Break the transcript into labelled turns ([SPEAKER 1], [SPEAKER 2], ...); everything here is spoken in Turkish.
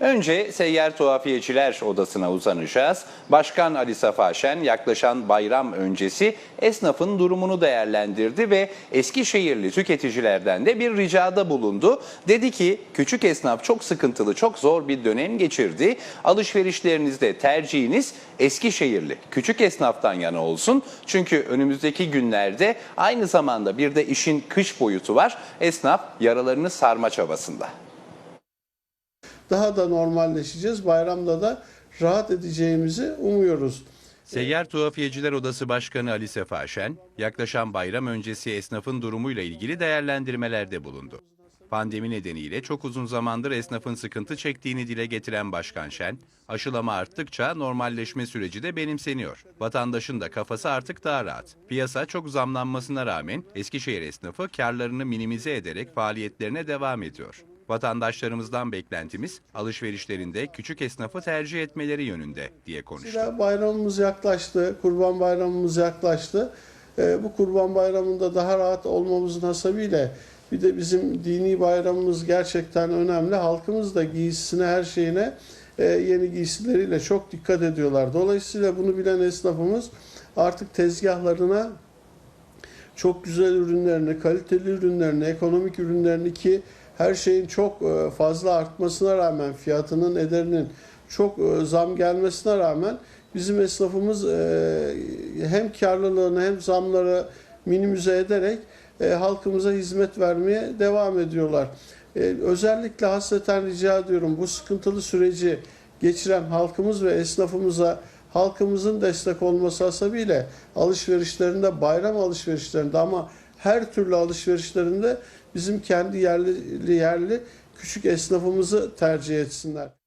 [SPEAKER 1] Önce Seyyar Tuhafiyeciler Odası'na uzanacağız. Başkan Ali Safa Şen yaklaşan bayram öncesi esnafın durumunu değerlendirdi ve Eskişehirli tüketicilerden de bir ricada bulundu. Dedi ki küçük esnaf çok sıkıntılı, çok zor bir dönem geçirdi. Alışverişlerinizde tercihiniz Eskişehirli küçük esnaftan yana olsun. Çünkü önümüzdeki günlerde aynı zamanda bir de işin kış boyutu var. Esnaf yaralarını sarma çabasında.
[SPEAKER 2] Daha da normalleşeceğiz. Bayramda da rahat edeceğimizi umuyoruz.
[SPEAKER 1] Seyyar Tuhafiyeciler Odası Başkanı Ali Sefa Şen, yaklaşan bayram öncesi esnafın durumuyla ilgili değerlendirmelerde bulundu. Pandemi nedeniyle çok uzun zamandır esnafın sıkıntı çektiğini dile getiren Başkan Şen, aşılama arttıkça normalleşme süreci de benimseniyor. Vatandaşın da kafası artık daha rahat. Piyasa çok zamlanmasına rağmen Eskişehir esnafı karlarını minimize ederek faaliyetlerine devam ediyor. Vatandaşlarımızdan beklentimiz alışverişlerinde küçük esnafı tercih etmeleri yönünde diye konuştu.
[SPEAKER 2] Bayramımız yaklaştı, kurban bayramımız yaklaştı. Ee, bu kurban bayramında daha rahat olmamızın hasebiyle bir de bizim dini bayramımız gerçekten önemli. Halkımız da giysisine, her şeyine e, yeni giysileriyle çok dikkat ediyorlar. Dolayısıyla bunu bilen esnafımız artık tezgahlarına çok güzel ürünlerini, kaliteli ürünlerini, ekonomik ürünlerini ki her şeyin çok e, fazla artmasına rağmen fiyatının ederinin çok e, zam gelmesine rağmen bizim esnafımız e, hem karlılığını hem zamları minimize ederek halkımıza hizmet vermeye devam ediyorlar. Özellikle hasreten rica ediyorum bu sıkıntılı süreci geçiren halkımız ve esnafımıza halkımızın destek olması hasebiyle alışverişlerinde, bayram alışverişlerinde ama her türlü alışverişlerinde bizim kendi yerli yerli küçük esnafımızı tercih etsinler.